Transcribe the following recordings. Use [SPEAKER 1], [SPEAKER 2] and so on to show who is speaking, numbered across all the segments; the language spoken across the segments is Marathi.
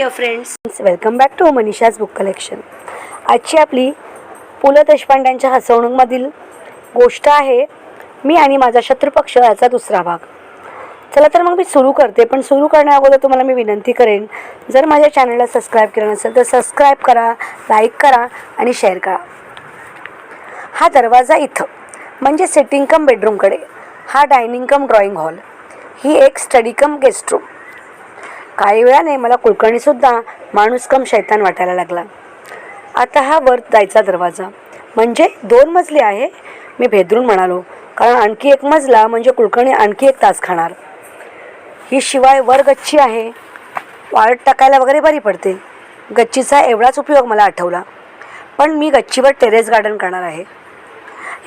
[SPEAKER 1] Dear friends welcome back to Manisha's book collection आजची आपली पु ल देशपांड्यांच्या हसवणूकमधील गोष्ट आहे मी आणि माझा शत्रुपक्ष याचा दुसरा भाग. चला तर मग मी सुरू करते पण सुरू करण्या अगोदर तुम्हाला मी विनंती करेन जर माझ्या चॅनलला सबस्क्राईब केलं नसेल तर सबस्क्राईब करा लाईक करा आणि शेअर करा. हा दरवाजा इथं म्हणजे सिटिंग कम बेडरूमकडे हा डायनिंग कम ड्रॉइंग हॉल ही एक स्टडी कम गेस्ट रूम काही वेळाने मला कुलकर्णीसुद्धा माणूस कम शैतान वाटायला लागला. आता हा वर जायचा दरवाजा. म्हणजे दोन मजली आहे मी भेदरून म्हणालो. कारण आणखी एक मजला म्हणजे कुलकर्णी आणखी एक तास खाणार. ही शिवाय वर गच्ची आहे. वाळत टाकायला वगैरे बरी पडते. गच्चीचा एवढाच उपयोग मला आठवला. पण मी गच्चीवर टेरेस गार्डन करणार आहे.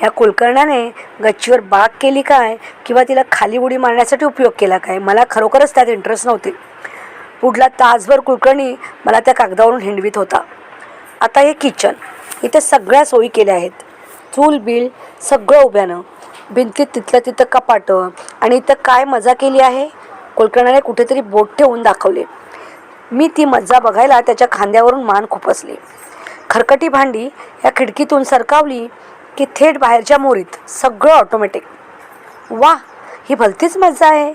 [SPEAKER 1] या कुलकर्ण्याने गच्चीवर बाग केली काय? किंवा तिला खाली उडी मारण्यासाठी उपयोग केला काय? मला खरोखरच त्यात इंटरेस्ट नव्हते. पुढला तासभर कुलकर्णी मला त्या कागदावरून हिंडवीत होता. आता हे किचन इथे सगळ्या सोयी केल्या आहेत. चूल बिल सगळं उभ्यानं. भिंतीत तिथलं तिथं कपाटं आणि इथं काय मजा केली आहे? कुलकर्णाने कुठेतरी बोट ठेवून दाखवले. मी ती मज्जा बघायला त्याच्या खांद्यावरून मान खुपसली. खरकटी भांडी या खिडकीतून सरकावली की थेट बाहेरच्या मोरीत सगळं ऑटोमॅटिक वा ही भलतीच मजा आहे.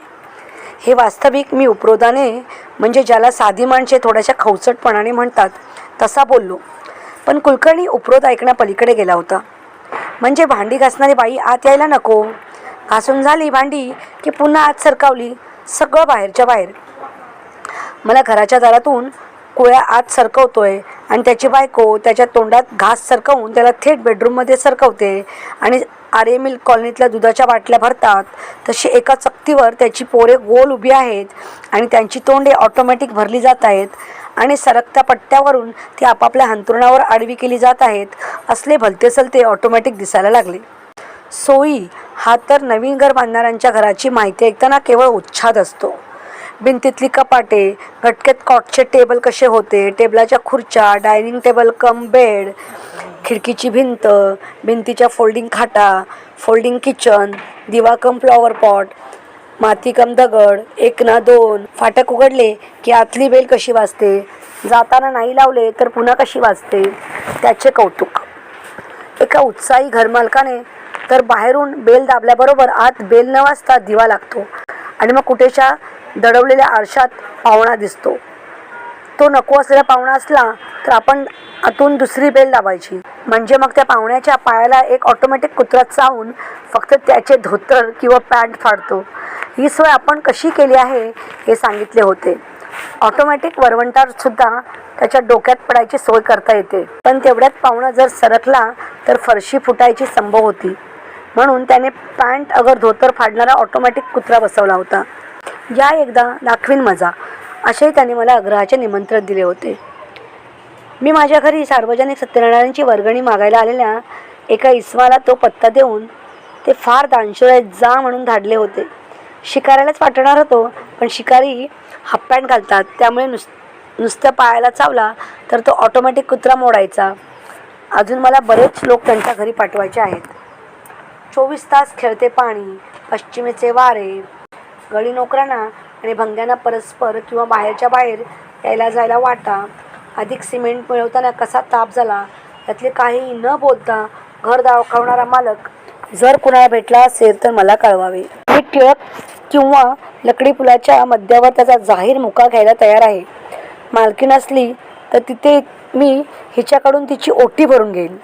[SPEAKER 1] हे वास्तविक मी उपरोधाने म्हणजे ज्याला साधी माणसे थोड्याशा खवचटपणाने म्हणतात तसा बोललो. पण कुलकर्णी उपरोध ऐकण्यापलीकडे गेला होता. म्हणजे भांडी घासणारी बाई आत यायला नको. घासून झाली भांडी की पुन्हा आत सरकावली सगळं बाहेरच्या बाहेर. मला घराच्या दारातून कुळ्या आत सरकवतोय आणि त्याची बायको त्याच्या तोंडात घास सरकवून त्याला थेट बेडरूममध्ये सरकवते. आणि आर्य मिल्क कॉलनीतल्या दुधाच्या बाटल्या भरतात. तशी एका चकतीवर त्याची पोरे गोल उभी आहेत आणि त्यांची तोंडे ऑटोमॅटिक भरली जात आहेत. आणि सरकत्या पट्ट्यावरून ती आपापल्या हंतरुणावर आडवी केली जात आहेत. असले भलते सलते ऑटोमॅटिक दिसायला लागले. सोयी हा तर नवीन घर बांधणाऱ्यांच्या घराची माहिती ऐकताना केवळ उच्छाद असतो. भिंतीतली कपाटे घटकेत कॉटचे टेबल कसे होते टेबलाच्या खुर्च्या डायनिंग टेबल कम बेड खिडकीची भिंत भिंतीच्या फोल्डिंग खाटा फोल्डिंग किचन दिवा कम फ्लॉवर पॉट माती कम दगड एक ना दोन फाटक उघडले की आतली बेल कशी वाजते जाताना नाही लावले तर पुन्हा कशी वाजते त्याचे कौतुक. एका उत्साही घरमालकाने तर बाहेरून बेल दाबल्याबरोबर आत बेल न वाजता दिवा लागतो. आणि मग कुठेशा दडवलेल्या आरशात पाहुणा दिसतो. तो नको असलेला पाहुणा असला तर आपण आतून दुसरी बेल लावायची म्हणजे मग त्या पाहुण्याच्या पायाला एक ऑटोमॅटिक कुत्रा चावून फक्त त्याचे धोतर किंवा पॅन्ट फाडतो. ही सोय आपण कशी केली आहे हे सांगितले होते. ऑटोमॅटिक वरवंटारसुद्धा त्याच्या डोक्यात पडायची सोय करता येते. पण तेवढ्यात पाहुणा जर सरकला तर फरशी फुटायची संभव होती. म्हणून त्याने पॅन्ट अगर धोतर फाडणारा ऑटोमॅटिक कुत्रा बसवला होता. या एकदा दाखवीन मजा. असेही त्याने मला आग्रहाचे निमंत्रण दिले होते. मी माझ्या घरी सार्वजनिक सत्यनारायणांची वर्गणी मागायला आलेल्या एका इस्माला तो पत्ता देऊन ते फार दानशूर आहेत जा म्हणून धाडले होते. शिकारायलाच पाठवणार होतो पण शिकारी हाफ पॅन्ट घालतात त्यामुळे नुस नुसत्या पायाला चावला तर तो ऑटोमॅटिक कुत्रा मोडायचा. अजून मला बरेच लोक त्यांच्या घरी पाठवायचे आहेत. चोवीस तास खेळते पाणी पश्चिमेचे वारे गळी नोकरांना आणि भंग्यांना परस्पर किंवा बाहेरच्या बाहेर यायला जायला वाटा. अधिक सिमेंट मिळवताना कसा ताप झाला यातले काही न बोलता घर दाखवणारा मालक जर कुणाला भेटला असेल तर मला कळवावे. मी टिळक किंवा लकडी पुलाच्या मध्यावर त्याचा जाहीर मुका घ्यायला तयार आहे. मालकी नसली तर तिथे मी हिच्याकडून तिची ओटी भरून घेईल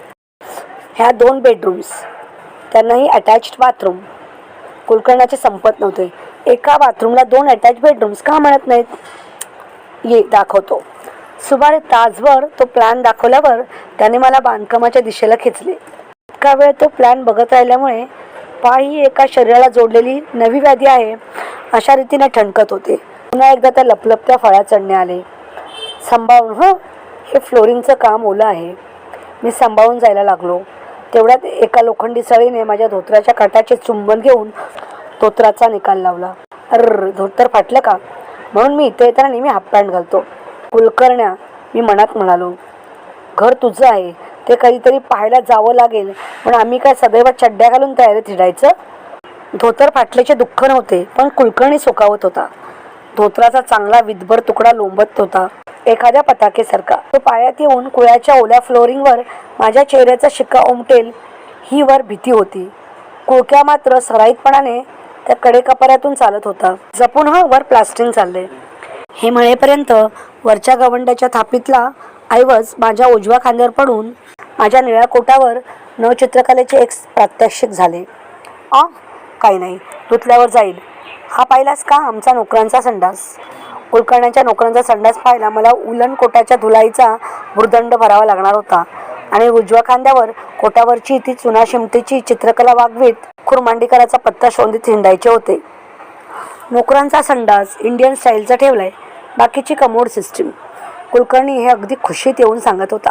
[SPEAKER 1] ह्या दोन बेडरूम्स त्यांनाही अटॅच्ड बाथरूम कुलकर्णाचे संपत नव्हते. एका बाथरूमला दोन अटॅच बेडरूम्स का म्हणत नाहीत? ये दाखवतो. सुमारे तासभर तो प्लॅन दाखवल्यावर त्याने मला बांधकामाच्या दिशेला खेचले. इतका वेळ तो प्लॅन बघत राहिल्यामुळे पाय ही एका शरीराला जोडलेली नवी व्याधी आहे अशा रीतीने ठणकत होते. पुन्हा एकदा त्या लपलपत्या फळ्या चढणे आले. सांभाळून हं हे फ्लोरिंगचं काम ओलं आहे. मी सांभाळून जायला लागलो. तेवढ्यात एका लोखंडी सळीने माझ्या धोत्राच्या काटाचे चुंबन घेऊन धोत्राचा निकाल लावला. अर धोतर फाटलं का? म्हणून मी इथे येताना नेहमी हाफ पॅन्ट घालतो. कुलकर्ण्या मी मनात म्हणालो घर तुझं आहे. ते कधीतरी पाहायला जावं लागेल. पण आम्ही काय सदैव चड्ड्या घालून तयारीत हिडायचं? धोतर फाटल्याचे दुःख नव्हते पण कुलकर्णी सुकावत होता. धोत्राचा चांगला विधभर तुकडा लोंबत होता एखाद्या पताकेसारखा. तो पायात येऊन कुळ्याच्या ओल्या फ्लोरिंगवर माझ्या चेहऱ्याचा शिक्का उमटेल ही वर भीती होती. कुळक्या मात्र सराईतपणाने त्या कडेकपाऱ्यातून चालत होता. जपून हा वर प्लास्टिंग चालले. हे म्हणेपर्यंत वरच्या गवंड्याच्या थापीतला ऐवज माझ्या उजव्या खांद्यावर पडून माझ्या निळ्या कोटावर नवचित्रकलेचे एक प्रात्यक्षिक झाले. आ काही नाही. धुतल्यावर जाईल. हा पाहिलास का आमचा नोकरांचा संडास? कुलकर्ण्याच्या नोकरांचा संडास पाहायला मला उलन कोटाच्या धुलाईचा भुर्दंड भरावा लागणार होता. आणि उजव्या खांद्यावर कोटावरची ती चुना शिमटीची चित्रकला वागवीत खुरमांडीकराचा पत्ता शोधित हिंडायचे होते. नोकरांचा संडास इंडियन स्टाईलचा ठेवलाय बाकीची कमोड सिस्टीम कुलकर्णी हे अगदी खुशीत येऊन सांगत होता.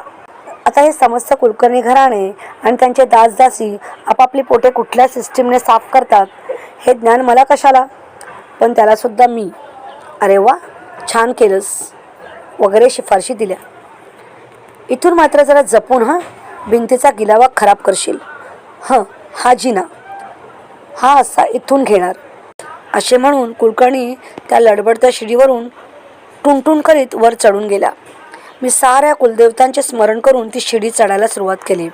[SPEAKER 1] आता हे समस्त कुलकर्णी घराणे आणि त्यांचे दासदासी आपापली पोटे कुठल्या सिस्टीमने साफ करतात हे ज्ञान मला कशाला? पण त्यालासुद्धा मी. अरे वा छान केलंस. वगैरे शिफारशी दिल्या. इथून मात्र जरा जपून हां? भिंतीचा गिलावा खराब करशील. हं हा जिना. हा असा इथून घेणार. असे म्हणून कुलकर्णी त्या लडबडत्या शिडीवरून टुणटुण करीत वर चढून गेला. मी साऱ्या कुलदेवतांचे स्मरण करून ती शिडी चढायला सुरुवात केली.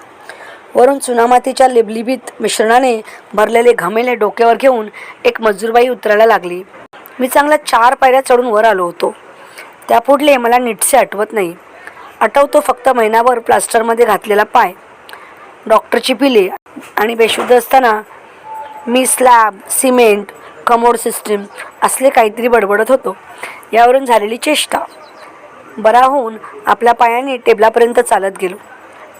[SPEAKER 1] वरून चुनामातीच्या लिबलिबीत मिश्रणाने भरलेले घमेले डोक्यावर घेऊन एक मजूरबाई उतरायला लागली. मी चांगल्या चार पायऱ्या चढून वर आलो होतो. त्यापुढले मला नीटसे आठवत नाही. आठवतो फक्त महिनाभर प्लास्टरमध्ये घातलेला पाय. डॉक्टरची पिले आणि बेशुद्ध असताना मी स्लॅब सिमेंट कमोड सिस्टीम असले काहीतरी बडबडत होतो. यावरून झालेली चेष्टा. बरा होऊन आपल्या पायाने टेबलापर्यंत चालत गेलो.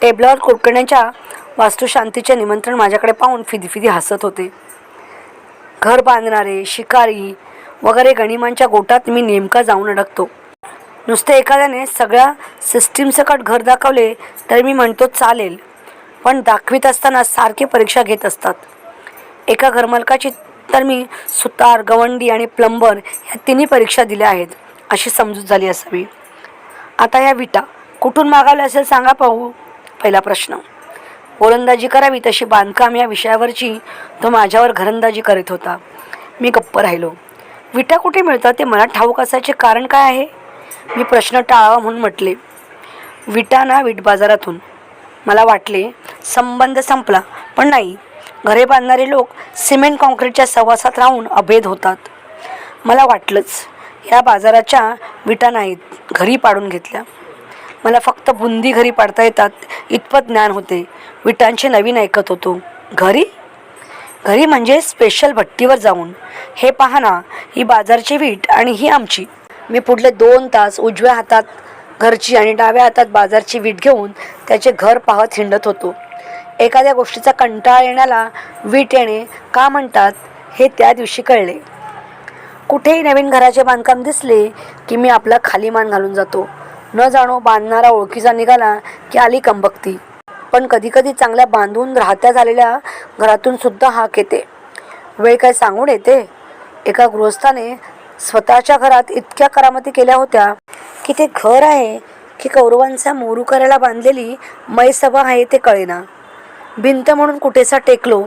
[SPEAKER 1] टेबलावर कुलकर्ण्याच्या वास्तुशांतीचे निमंत्रण माझ्याकडे पाहून फिदीफिदी हसत होते. घर बांधणारे शिकारी वगैरे गणिमांच्या गोटात मी नेमका जाऊन अडकतो. नुसते एखाद्याने सगळ्या सिस्टीमसकट घर दाखवले तर मी म्हणतो चालेल. पण दाखवित असताना सारखी परीक्षा घेत असतात. एका घरमालकाची तर मी सुतार गवंडी आणि प्लंबर ह्या तिन्ही परीक्षा दिल्या आहेत अशी समजूत झाली असावी. आता या विटा कुठून मागावल्या असेल सांगा पाहू. पहिला प्रश्न. गोलंदाजी करावी तशी बांधकाम या विषयावरची तो माझ्यावर घरंदाजी करीत होता. मी गप्प राहिलो. विटा कुठे मिळतात ते मला ठाऊक असायचे कारण काय आहे? मी प्रश्न टाळावा म्हणून म्हटले. विटा ना वीट बाजारातून. मला वाटले संबंध संपला. पण नाही घरे बांधणारे लोक सिमेंट काँक्रीटच्या सहवासात राहून अभेद होतात. मला वाटलंच या बाजाराच्या विटा नाहीत घरी पाडून घेतल्या. मला फक्त बुंदी घरी पाडता येतात इतपत ज्ञान होते. विटांचे नवीन ऐकत होतो. घरी? घरी म्हणजे स्पेशल भट्टीवर जाऊन. हे पाहना ही बाजारची वीट आणि ही आमची. मी पुढले दोन तास उजव्या हातात घरची आणि डाव्या हातात बाजारची वीट घेऊन त्याचे घर पाहत हिंडत होतो. एखाद्या गोष्टीचा कंटाळा येण्याला वीट येणे का म्हणतात हे त्या दिवशी कळले. कुठेही नवीन घराचे बांधकाम दिसले की मी आपला खाली मान घालून जातो. न जाणो बांधणारा ओळखीचा निघाला की आली कंबक्ती. पण कधीकधी चांगल्या बांधून राहत्या झालेल्या घरातून सुद्धा हाक येते. वेळ काय सांगून येते? एका गृहस्थाने स्वतःच्या घरात इतक्या करामती केल्या होत्या की ते घर आहे की कौरवांचा मोरू बांधलेली मैसभा आहे ते कळेना. भिंत म्हणून कुठेसा टेकलो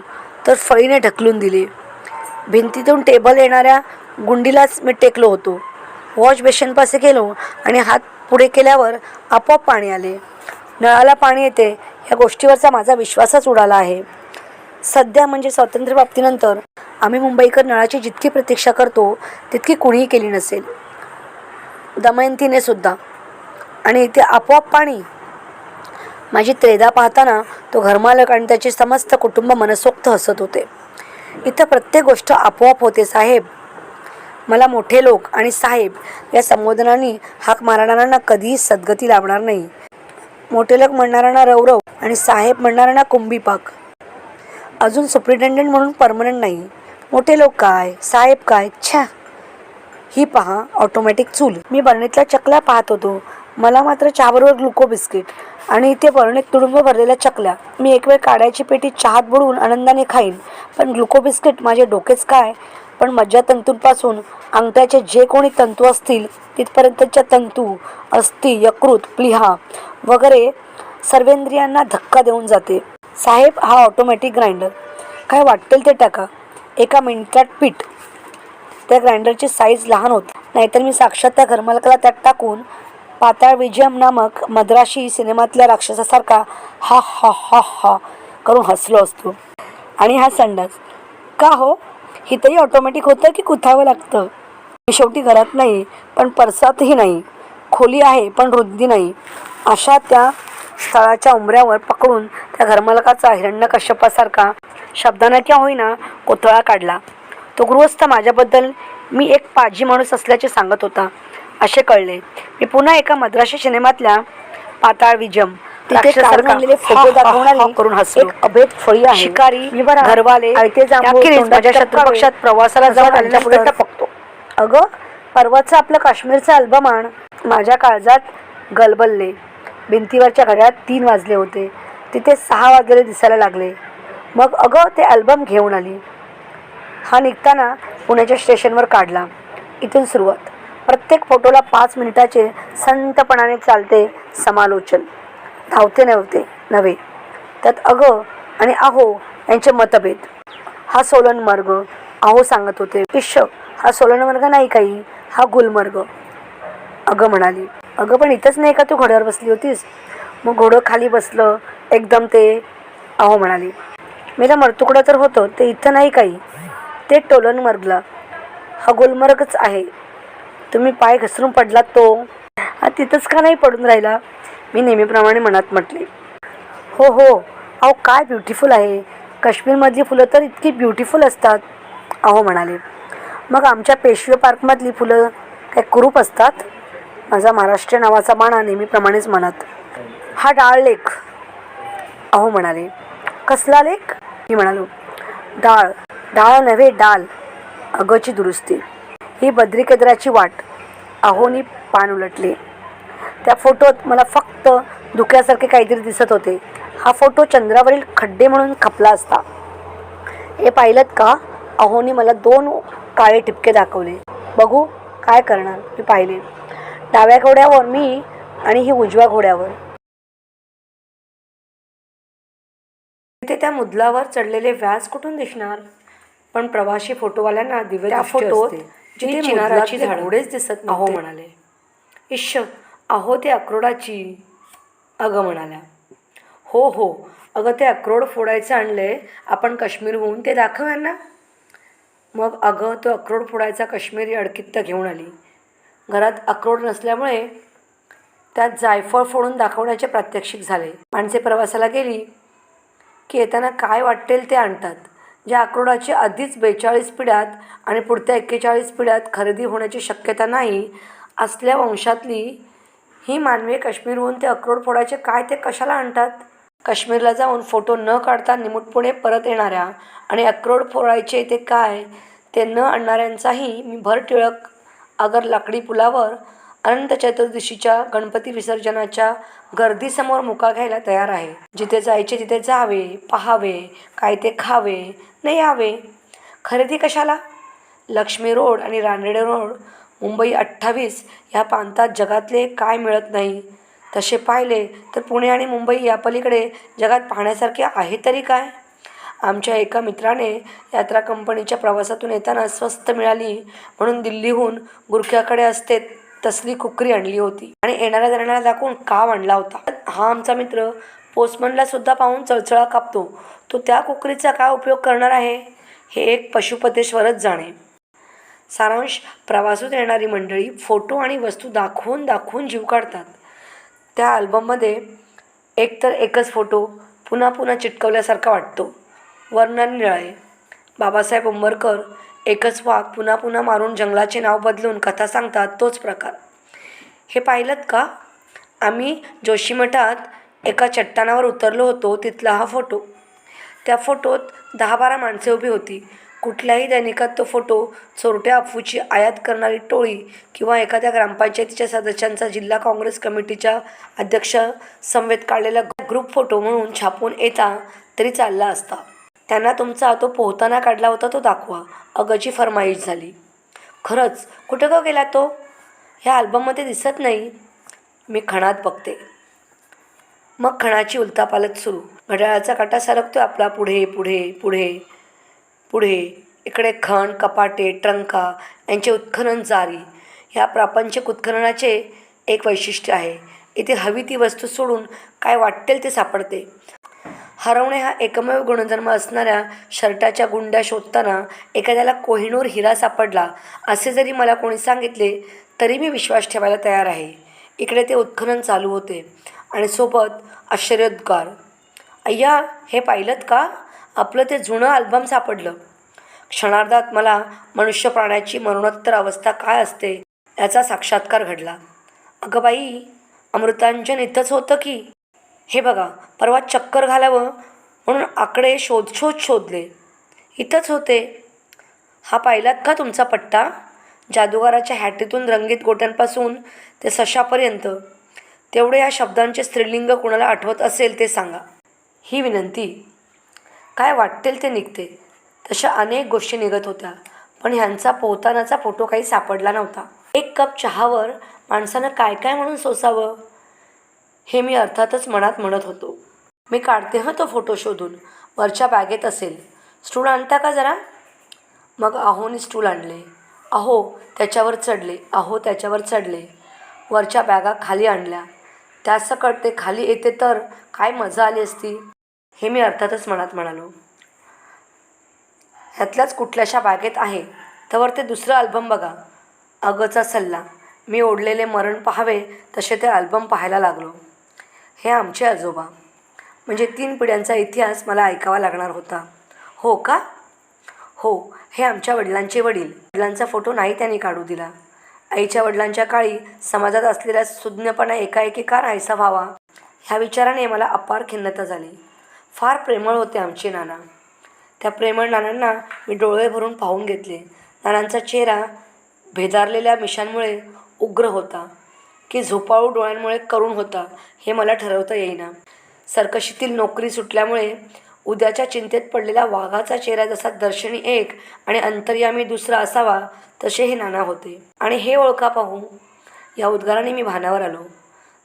[SPEAKER 1] तर फळीने ढकलून दिले. भिंतीतून टेबल येणाऱ्या गुंडीलाच मी टेकलो होतो. वॉश बेशनपासे गेलो आणि हात पुढे केल्यावर आपोआप पाणी आले. नळाला पाणी येते या गोष्टीवरचा माझा विश्वासच उडाला आहे. सध्या म्हणजे स्वातंत्र्यप्राप्तीनंतर आम्ही मुंबईकर नळाची जितकी प्रतीक्षा करतो तितकी कुणीही केली नसेल. दमयंतीने सुद्धा. आणि इथे आपोआप पाणी. माझी त्रेदा पाहताना तो घरमालक आणि त्याचे समस्त कुटुंब मनसोक्त हसत होते. इथं प्रत्येक गोष्ट आपोआप होते साहेब. मला मोठे लोक आणि साहेब या संबोधनाने हाक मारणाऱ्यांना कधीही सद्गती लाभणार नाही. मोठे लोक म्हणणाऱ्यांना रवरव आणि साहेब म्हणणाऱ्यांना कुंभीपाक. अजून सुप्रिटेंडेंट म्हणून परमनंट नाही. मोठे लोक काय? साहेब काय? छ्या. ही पहा ऑटोमॅटिक चूल. मी बरणीतल्या चकल्या पाहत होतो. मला मात्र चहाबरोबर ग्लुको बिस्किट आणि इथे बरणीत तुडुंब भरलेल्या चकल्या. मी एक वेळ काड्याची पेटी चहात बुडवून आनंदाने खाईन. पण ग्लुको बिस्किट माझे डोकेच काय? पण मज्जातंतूंपासून अंगठ्याचे जे कोणी तंतू असतील तिथपर्यंतच्या तंतू अस्थि यकृत प्लिहा वगैरे सर्वेंद्रियांना धक्का देऊन जाते. साहेब हा ऑटोमॅटिक ग्राइंडर काय वाटेल ते टाका. एका मिनिटात पीठ. त्या ग्राइंडरची साईज लहान होती. नाहीतर मी साक्षात त्या घरमालकाला त्यात टाकून पाताळ विजयम नामक मद्राशी सिनेमातल्या राक्षसासारखा हा हा हा हा करून हसलो असतो. आणि हा संडास. का हो? हिथंही ऑटोमॅटिक होतं की कुथावं लागतं? मी शेवटी घरात नाही पण परसातही नाही. खोली आहे पण रुद्दी नाही. अशा त्या स्थळाच्या उंबऱ्यावर पकडून त्या घरमालकाचा हिरण्यकश्यपासारखा शब्दानं किंवा होईना कोथळा काढला. तो गृहस्थ माझ्याबद्दल मी एक पाजी माणूस असल्याचे सांगत होता. असे कळले. मी पुन्हा एका मद्राशी सिनेमातल्या पाताळ विजम
[SPEAKER 2] करून हसलो.
[SPEAKER 1] एक अभेद फळी आहे.
[SPEAKER 2] शिकारी, घरवाले,
[SPEAKER 1] माझ्या शत्रुपक्षात प्रवासाला जाऊन टपकतो. अगं परवाचं आपलं काश्मीरचं अल्बम आण. माझ्या काळजात गलबलले. भिंतीवरच्या घड्यात तीन वाजले होते. तिथे सहा वाजलेले दिसायला लागले. मग अगं ते अल्बम घेऊन आली. हा निघताना पुण्याच्या स्टेशनवर काढला. इथून सुरुवात. प्रत्येक फोटोला पाच मिनिटाचे संतपणाने चालते समालोचन. धावते नव्हते नव्हे. त्यात अगं आणि आहो यांचे मतभेद. हा सोलनमर्ग आहो सांगत होते इश्श हा सोलनमर्ग नाही काही हा गुलमर्ग. अगं म्हणाली अगं पण इथंच नाही का तू घोड्यावर बसली होतीस? मग घोडं खाली बसलं एकदम ते अहो म्हणाली. मेला मरतुकडं तर होतं ते इथं नाही काही. ते टोलनमर्गला हा गुलमर्गच आहे. तुम्ही पाय घसरून पडलात तो. हा तिथंच का नाही पडून राहिला? मी नेहमीप्रमाणे मनात म्हटले. हो हो. अहो काय ब्युटिफुल आहे. काश्मीरमधली फुलं तर इतकी ब्युटिफुल असतात. अहो म्हणाले. मग आमच्या पेशवे पार्कमधली फुलं काय कुरूप असतात? माझा महाराष्ट्र नावाचा बाणा नेहमीप्रमाणेच मनात. हा डाळ लेख. अहो म्हणाले कसला लेख? मी म्हणालो डाळ डाळ नव्हे डाल. अगची दुरुस्ती. ही बद्रिकेद्राची वाट. अहोनी पान उलटले. त्या फोटोत मला फक्त दुख्यासारखे काहीतरी दिसत होते. हा फोटो चंद्रावरील खड्डे म्हणून खपला असता. हे पाहिलं का? अहोनी मला दोन काळे ठिपके दाखवले. बघू काय करणार? मी पाहिले. डाव्या घोड्यावर मी आणि ही उजव्या घोड्यावर. तिथे त्या मुदलावर चढलेले व्यास कुठून दिसणार? पण प्रवासी फोटोवाल्यांना दिव्य फोटोत जिथे चिनाराची झाडोडेच दिसत अहो म्हणाले. इश्श अहो ते अक्रोडाची अगं म्हणाल्या. हो हो अगं ते अक्रोड फोडायचं आणलंय आपण काश्मीरहून ते दाखव यांना. मग अगं तो अक्रोड फोडायचा काश्मीरी अडकित्त घेऊन आली. घरात अक्रोड नसल्यामुळे त्यात जायफळ फोडून दाखवण्याचे प्रात्यक्षिक झाले. माणसे प्रवासाला गेली की येताना काय वाटेल ते आणतात. ज्या अक्रोडाची आधीच बेचाळीस पिढ्यात आणि पुढच्या एक्केचाळीस पिढ्यात खरेदी होण्याची शक्यता नाही असल्या वंशातली ही मानवे काश्मीरहून ते अक्रोड फोडायचे काय ते कशाला आणतात? काश्मीरला जाऊन फोटो न काढता निमूटपणे परत येणाऱ्या आणि अक्रोड फोडायचे ते काय ते न आणणाऱ्यांचाही मी भर टिळक अगर लाकडी पुलावर अनंत चतुर्दशीच्या गणपती विसर्जनाच्या गर्दीसमोर मुका घ्यायला तयार आहे. जिथे जायचे तिथे जावे पाहावे काय ते खावे नाही यावे. खरेदी कशाला? लक्ष्मी रोड आणि रानडे रोड मुंबई अठ्ठावीस ह्या प्रांतात जगातले काय मिळत नाही. तसे पाहिले तर पुणे आणि मुंबई या पलीकडे जगात पाहण्यासारखे आहे तरी काय? आमच्या एका मित्राने यात्रा कंपनीच्या प्रवासातून येताना स्वस्त मिळाली म्हणून दिल्लीहून गुरख्याकडे असते तसली कुकरी आणली होती. आणि येणाऱ्या जाणाऱ्या दाखवून काव आणला होता. हा आमचा मित्र पोस्टमनला सुद्धा पाहून चळचळा कापतो. तो त्या कुकरीचा काय उपयोग करणार आहे? हे एक पशुपतेश्वरच जाणे. सारांश प्रवासात येणारी मंडळी फोटो आणि वस्तू दाखवून दाखवून जीव काढतात. त्या अल्बममध्ये एकतर एकच फोटो पुन्हा पुन्हा चिटकवल्यासारखा वाटतो. वर्णन निळाळे बाबासाहेब उंबरकर एकच वाघ पुन्हा पुन्हा मारून जंगलाचे नाव बदलून कथा सांगतात तोच प्रकार. हे पाहिलं का? आम्ही जोशीमठात एका चट्टानावर उतरलो होतो तिथला हा फोटो. त्या फोटोत दहा बारा माणसे उभी होती. कुठल्याही दैनिकात तो फोटो चोरट्या अफूची आयात करणारी टोळी किंवा एखाद्या ग्रामपंचायतीच्या सदस्यांचा जिल्हा काँग्रेस कमिटीच्या अध्यक्ष समवेत काढलेला ग्रुप फोटो म्हणून छापून येता तरी चालला असता. त्यांना तुमचा तो पोहताना काढला होता तो दाखवा. अगची फरमाईश झाली. खरंच कुठं का गेला तो? ह्या अल्बममध्ये दिसत नाही. मी खणात बघते. मग खणाची उलतापालत सुरू. घड्याळाचा काटा सरकतो आपला. पुढे पुढे पुढे पुढे. इकडे खण कपाटे ट्रंका यांचे उत्खनन जारी. ह्या प्रापंचिक उत्खननाचे एक वैशिष्ट्य आहे. इथे हवी ती वस्तू सोडून काय वाटेल ते सापडते. हरवणे हा एकमेव गुणधर्म असणाऱ्या शर्टाच्या गुंड्या शोधताना एखाद्याला कोहिनूर हिरा सापडला असे जरी मला कोणी सांगितले तरी मी विश्वास ठेवायला तयार आहे. इकडे ते उत्खनन चालू होते आणि सोबत आश्चर्योद्गार अय्या हे पाहिलं का? आपलं ते जुनं अल्बम सापडलं. क्षणार्धात मला मनुष्य प्राण्याची मरणोत्तर अवस्था काय असते याचा साक्षात्कार घडला. अगं बाई अमृतांजन इथंच होतं की? हे बघा परवा चक्कर घालावं म्हणून आकडे शोध शोध शोधले. इथंच होते. हा पाहिलात का तुमचा पट्टा? जादूगाराच्या हॅटीतून रंगीत गोट्यांपासून ते सशापर्यंत. तेवढे या शब्दांचे स्त्रीलिंग कुणाला आठवत असेल ते सांगा. ही विनंती. काय वाटेल ते निघते. तशा अनेक गोष्टी निघत होत्या पण ह्यांचा पोहतानाचा फोटो काही सापडला नव्हता. एक कप चहावर माणसानं काय काय म्हणून सोसावं? हे मी अर्थातच मनात म्हणत होतो. मी काढते हं तो फोटो शोधून. वरच्या बॅगेत असेल. स्टूल आणता का जरा? मग अहोनी स्टूल आणले. अहो त्याच्यावर चढले. अहो त्याच्यावर चढले. वरच्या बॅगा खाली आणल्या. त्यासकट ते खाली येते तर काय मजा आली असती? हे मी अर्थातच मनात म्हणालो. ह्यातल्याच कुठल्याशा बागेत आहे? तर ते दुसरं अल्बम बघा. अगचा सल्ला. मी ओढलेले मरण पाहावे तसे ते अल्बम पाहायला लागलो. हे आमचे आजोबा. म्हणजे तीन पिढ्यांचा इतिहास मला ऐकावा लागणार होता. हो का? हो हे आमच्या वडिलांचे वडील. वडिलांचा फोटो नाही त्यांनी काढू दिला. आईच्या वडिलांच्या काळी समाजात असलेला सुज्ञपणा एकाएकी का राहायचा व्हावा? ह्या विचाराने मला अपार खिन्नता झाली. फार प्रेमळ होते आमचे नाना. त्या प्रेमळ नानांना मी डोळे भरून पाहून घेतले. नानांचा चेहरा भेदारलेल्या मिशांमुळे उग्र होता. की झोपाळू डोळ्यांमुळे करुण होता हे मला ठरवता येईना. सरकशीतील नोकरी सुटल्यामुळे उद्याच्या चिंतेत पडलेला वाघाचा चेहरा जसा दर्शनी एक आणि अंतर्यामी दुसरा असावा तसे हे नाना होते. आणि हे ओळखा पाहू या उद्गाराने मी भानावर आलो.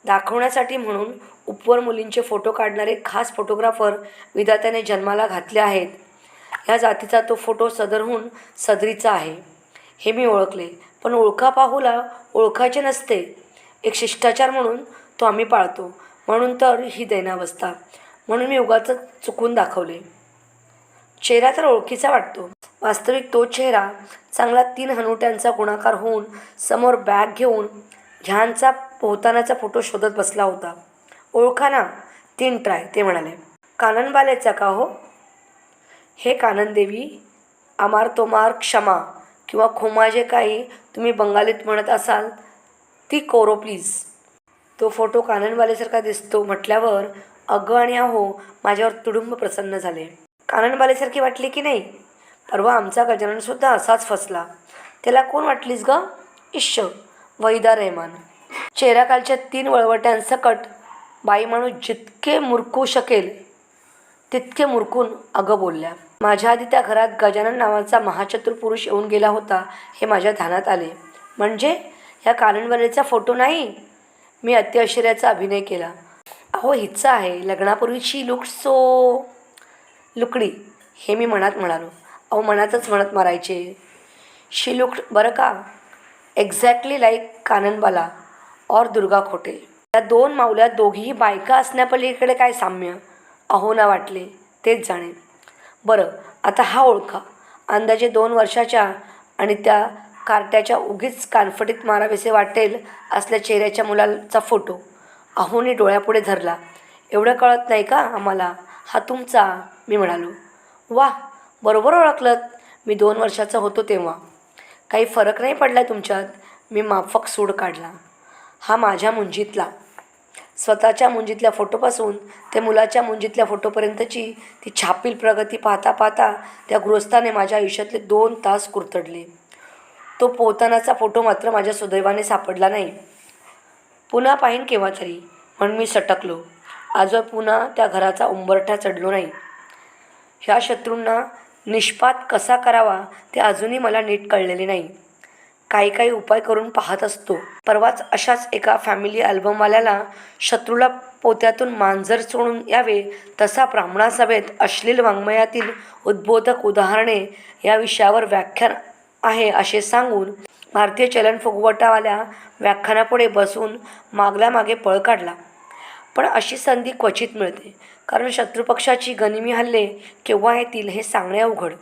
[SPEAKER 1] दाखवण्यासाठी म्हणून उपवर मुलींचे फोटो काढणारे खास फोटोग्राफर विधात्याने जन्माला घातले आहेत. या जातीचा तो फोटो सदरहून सदरीचा आहे. हे मी ओळखले पण ओळखा पाहूला ओळखायचे नसते. एक शिष्टाचार म्हणून तो आम्ही पाळतो. म्हणून तर ही दैनावस्था. म्हणून मी उगाच चुकून दाखवले. चेहरा तर ओळखीचा वाटतो. वास्तविक तो चेहरा चांगला तीन हनुट्यांचा गुणाकार होऊन समोर बॅग घेऊन ह्यांचा पोहतानाचा फोटो शोधत बसला होता. ओळखा ना तीन ट्राय ते म्हणाले. काननबालेचा का हो? हे काननदेवी आमार तोमार क्षमा किंवा खोमा जे काही तुम्ही बंगालीत म्हणत असाल ती कोरो प्लीज. तो फोटो काननबालेसारखा दिसतो म्हटल्यावर अगं आणि अहो माझ्यावर तुडुंब प्रसन्न झाले. काननबालेसारखी वाटली की नाही? परवा आमचा गजाननसुद्धा असाच फसला. त्याला कोण वाटलीस ग? इश्श वहिदा रेहमान. चेहराकालच्या तीन वळवट्यांसकट बाई माणूस जितके मुरकू शकेल तितके मुरकून अगं बोलल्या. माझ्या आधी त्या घरात गजानन नावाचा महाचतुर पुरुष येऊन गेला होता हे माझ्या ध्यानात आले. म्हणजे? ह्या काननवालेचा फोटो नाही? मी अत्याश्चर्याचा अभिनय केला. अहो हिचा आहे. लग्नापूर्वीची लुक सो लुकडी हे मी मनात म्हणालो. अहो मनातच म्हणत मारायचे. शी लुक बरं का? एक्झॅक्टली लाईक काननबाला और दुर्गा खोटे. त्या दोन मावल्या दोघीही बायका असण्यापलीकडे काय साम्य? अहो ना वाटले. तेच जाणे. बरं आता हा ओळखा. अंदाजे दोन वर्षाच्या आणि त्या कार्ट्याच्या उगीच कानफटीत मारावेसे वाटेल असल्या चेहऱ्याच्या मुलाचा फोटो. अहोनी डोळ्यापुढे धरला. एवढं कळत नाही का आम्हाला? हा तुमचा मी म्हणालो. वा बरोबर ओळखलत. मी दोन वर्षाचा होतो तेव्हा. काही फरक नाही पडला तुमच्यात? मी माफक सूड काढला. हा माझ्या मुंजीतला. स्वतःच्या मुंजीतल्या फोटोपासून ते मुलाच्या मुंजीतल्या फोटोपर्यंतची ती छापील प्रगती पाहता पाहता त्या गृहस्थाने माझ्या आयुष्यातले दोन तास कुरतडले. तो पोहतानाचा फोटो मात्र माझ्या सुदैवाने सापडला नाही. पुन्हा पाहीन केव्हा तरी म्हणून मी सटकलो. आजवर पुन्हा त्या घराचा उंबरठा चढलो नाही. ह्या शत्रूंना निष्पात कसा करावा ते अजूनही मला नीट कळलेले नाही. काही काही उपाय करून पाहत असतो. परवाच अशाच एका फॅमिली अल्बमवाल्याला शत्रूला पोत्यातून मांजर सोडून यावे तसा ब्राह्मणा सभेत अश्लील वाङ्मयातील उद्बोधक उदाहरणे या विषयावर व्याख्यान आहे असे सांगून भारतीय चलन फुगवटावाल्या व्याख्यानापुढे बसून मागल्या मागे पळ काढला. पण अशी संधी क्वचित मिळते कारण शत्रुपक्षाची गनिमी हल्ले केव्हा येतील हे सांगणे अवघड.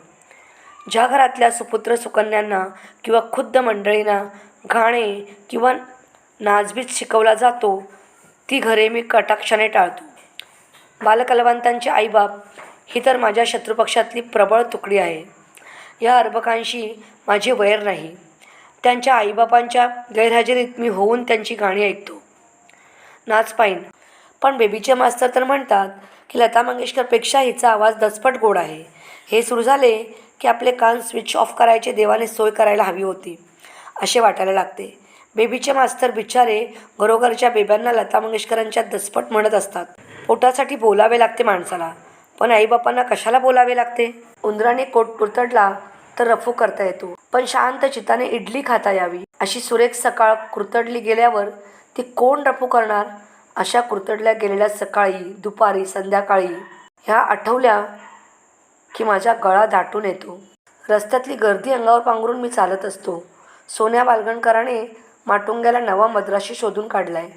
[SPEAKER 1] ज्या घरातल्या सुपुत्र सुकन्यांना किंवा खुद्द मंडळींना गाणे किंवा नाचबीज शिकवला जातो ती घरे मी कटाक्षाने टाळतो. बालकलवंतांचे आईबाप ही तर माझ्या शत्रुपक्षातली प्रबळ तुकडी आहे. या अर्भकांशी माझे वैर नाही. त्यांच्या आईबापांच्या गैरहजेरीत मी होऊन त्यांची गाणी ऐकतो. नाच पाईन. पण बेबीचे मास्तर तर म्हणतात की लता मंगेशकरपेक्षा हिचा आवाज दचपट गोड आहे. हे सुरू झाले की आपले कान स्विच ऑफ करायचे देवाने सोय करायला हवी होती. असे वाटायला लागते. बेबीचे मास्तर बिचारे घरोघरच्या बेब्यांना लता मंगेशकरांच्या दचपट म्हणत असतात. पोटासाठी बोलावे लागते माणसाला. पण आईबापांना कशाला बोलावे लागते? उंदराने कोट कुरतडला तर रफू करता येतो. पण शांत चित्ताने इडली खाता यावी. अशी सुरेख सकाळ कुरतडली गेल्यावर ती कोण रफू करणार? अशा कुरतडल्या गेलेल्या सकाळी दुपारी संध्याकाळी ह्या आठवल्या की माझा गळा दाटून येतो. रस्त्यातली गर्दी अंगावर पांघरून मी चालत असतो. सोन्या बालगणकराने माटुंग्याला नवा मद्राशी शोधून काढलाय.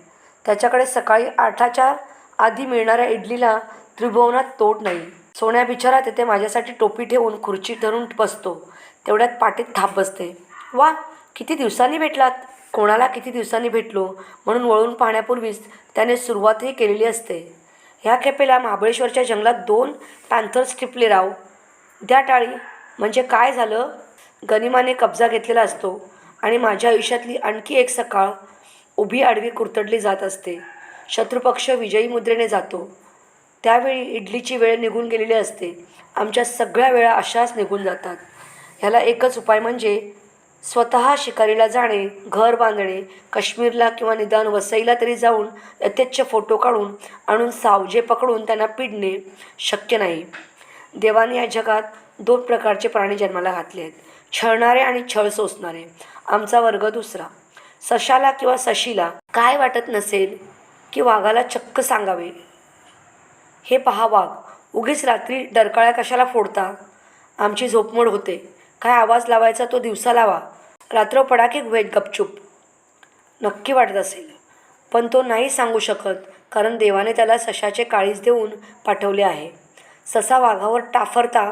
[SPEAKER 1] त्याच्याकडे सकाळी आठाच्या आधी मिळणाऱ्या इडलीला त्रिभुवनात तोड नाही. सोन्या बिचारा तिथे माझ्यासाठी टोपी ठेवून खुर्ची धरून बसतो. तेवढ्यात पाठीत थाप बसते. वा किती दिवसांनी भेटलात? कोणाला किती दिवसांनी भेटलो? म्हणून वळून पाहण्यापूर्वीच त्याने सुरुवातही केलेली असते. ह्या खेपेला महाबळेश्वरच्या जंगलात दोन पॅन्थर्स टिपले राव. द्या टाळी. म्हणजे काय झालं गनिमाने कब्जा घेतलेला असतो आणि माझ्या आयुष्यातली आणखी एक सकाळ उभी आडवी कुरतडली जात असते. शत्रुपक्ष विजयी मुद्रेने जातो. त्यावेळी इडलीची वेळ निघून गेलेली असते. आमच्या सगळ्या वेळा अशाच निघून जातात. ह्याला एकच उपाय म्हणजे स्वतः शिकारीला जाणे घर बांधणे काश्मीरला किंवा निदान वसईला तरी जाऊन यथेच्छ फोटो काढून आणून सावजे पकडून त्यांना पिडणे शक्य नाही. देवाने या जगात दोन प्रकारचे प्राणी जन्माला घातले आहेत. छळणारे आणि छळ सोसणारे. आमचा वर्ग दुसरा. सशाला किंवा सशीला काय वाटत नसेल की वाघाला चक्क सांगावे? हे पहा वाघ उगीच रात्री डरकाळ्या कशाला फोडता? आमची झोपमोड होते. काय आवाज लावायचा तो दिवसा लावा. रात्र पडाके गुहेत गपचूप. नक्की वाटत असेल. पण तो नाही सांगू शकत कारण देवाने त्याला सशाचे काळीज देऊन पाठवले आहे. ससा वाघावर टाफरता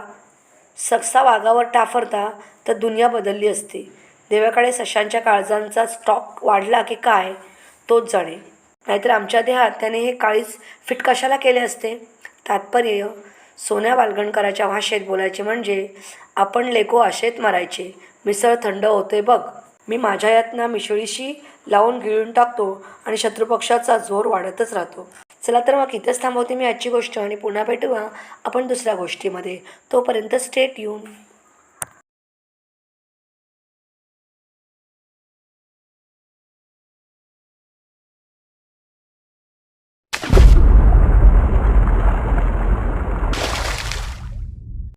[SPEAKER 1] ससा वाघावर टाफरता तर दुनिया बदलली असते. देवाकडे सशांच्या काळजांचा स्टॉक वाढला की काय तोच जाणे. नाहीतर आमच्या देहात त्याने हे काळीच फिट कशाला केले असते? तात्पर्य सोन्या बालगणकराच्या भाषेत बोलायचे म्हणजे आपण लेको आशेत मारायचे. मिसळ थंड होते बघ. मी माझ्या यातना मिसळीशी लावून गिळून टाकतो आणि शत्रुपक्षाचा जोर वाढतच राहतो. चला तर मग इथंच थांबवते मी आजची गोष्ट आणि पुन्हा भेटूया आपण दुसऱ्या गोष्टीमध्ये. तोपर्यंत स्टेट येऊन